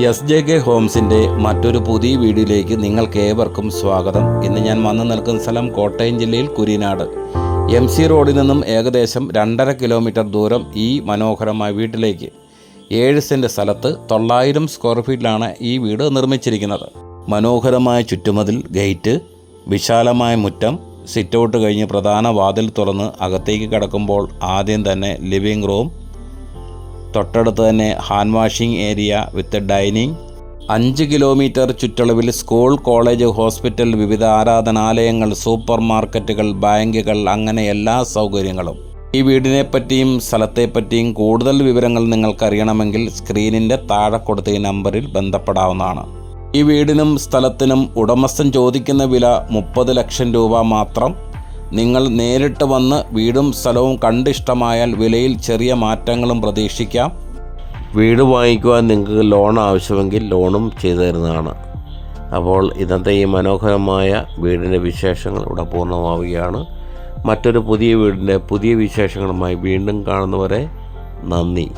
S J K ഹോംസിന്റെ മറ്റൊരു പുതിയ വീടിലേക്ക് നിങ്ങൾക്ക് ഏവർക്കും സ്വാഗതം. ഇന്ന് ഞാൻ വന്നു നിൽക്കുന്ന സ്ഥലം കോട്ടയം ജില്ലയിൽ കുരിനാട് എം സി റോഡിൽ നിന്നും ഏകദേശം രണ്ടര കിലോമീറ്റർ ദൂരം ഈ മനോഹരമായ വീട്ടിലേക്ക്. ഏഴ് സെന്റ് സ്ഥലത്ത് തൊള്ളായിരം സ്ക്വയർ ഫീറ്റിലാണ് ഈ വീട് നിർമ്മിച്ചിരിക്കുന്നത്. മനോഹരമായ ചുറ്റുമതിൽ ഗേറ്റ് വിശാലമായ മുറ്റം സിറ്റൗട്ട് കഴിഞ്ഞ് പ്രധാന വാതിൽ തുറന്ന് അകത്തേക്ക് കടക്കുമ്പോൾ ആദ്യം തന്നെ ലിവിംഗ് റൂം തൊട്ടടുത്ത് തന്നെ hand washing area with dining. അഞ്ച് കിലോമീറ്റർ ചുറ്റളവിൽ സ്കൂൾ കോളേജ് ഹോസ്പിറ്റൽ വിവിധ ആരാധനാലയങ്ങൾ സൂപ്പർ മാർക്കറ്റുകൾ ബാങ്കുകൾ അങ്ങനെ എല്ലാ സൗകര്യങ്ങളും. ഈ വീടിനെപ്പറ്റിയും സ്ഥലത്തെപ്പറ്റിയും കൂടുതൽ വിവരങ്ങൾ നിങ്ങൾക്കറിയണമെങ്കിൽ സ്ക്രീനിന്റെ താഴെ കൊടുത്ത ഈ നമ്പറിൽ ബന്ധപ്പെടാവുന്നതാണ്. ഈ വീടിനും സ്ഥലത്തിനും ഉടമസ്ഥൻ ചോദിക്കുന്ന വില മുപ്പത് ലക്ഷം രൂപ മാത്രം. നിങ്ങൾ നേരിട്ട് വന്ന് വീടും സ്ഥലവും കണ്ടിഷ്ടമായാൽ വിലയിൽ ചെറിയ മാറ്റങ്ങളും പ്രതീക്ഷിക്കാം. വീട് വാങ്ങിക്കുവാൻ നിങ്ങൾക്ക് ലോൺ ആവശ്യമെങ്കിൽ ലോണും ചെയ്തു തരുന്നതാണ്. അപ്പോൾ ഇന്നത്തെ ഈ മനോഹരമായ വീടിന്റെ വിശേഷങ്ങൾ ഇവിടെ പൂർണമാവുകയാണ്. മറ്റൊരു പുതിയ വീടിന്റെ പുതിയ വിശേഷങ്ങളുമായി വീണ്ടും കാണുന്നവരെ നന്ദി.